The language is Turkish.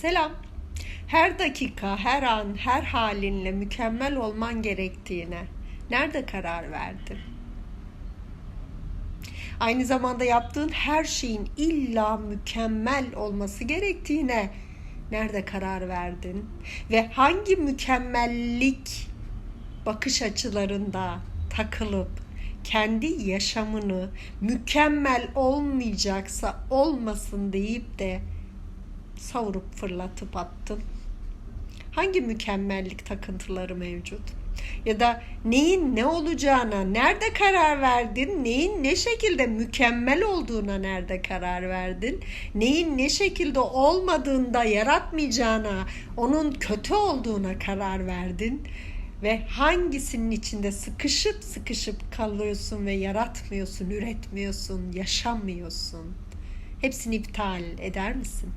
Selam. Her dakika, her an, her halinle mükemmel olman gerektiğine nerede karar verdin? Aynı zamanda yaptığın her şeyin illa mükemmel olması gerektiğine nerede karar verdin? Ve hangi mükemmellik bakış açılarında takılıp kendi yaşamını mükemmel olmayacaksa olmasın deyip de savurup fırlatıp attın? Hangi mükemmellik takıntıları mevcut? Ya da neyin ne olacağına nerede karar verdin? Neyin ne şekilde mükemmel olduğuna nerede karar verdin? Neyin ne şekilde olmadığında yaratmayacağına, onun kötü olduğuna karar verdin? Ve hangisinin içinde sıkışıp sıkışıp kalıyorsun ve yaratmıyorsun, üretmiyorsun, yaşamıyorsun? Hepsini iptal eder misin?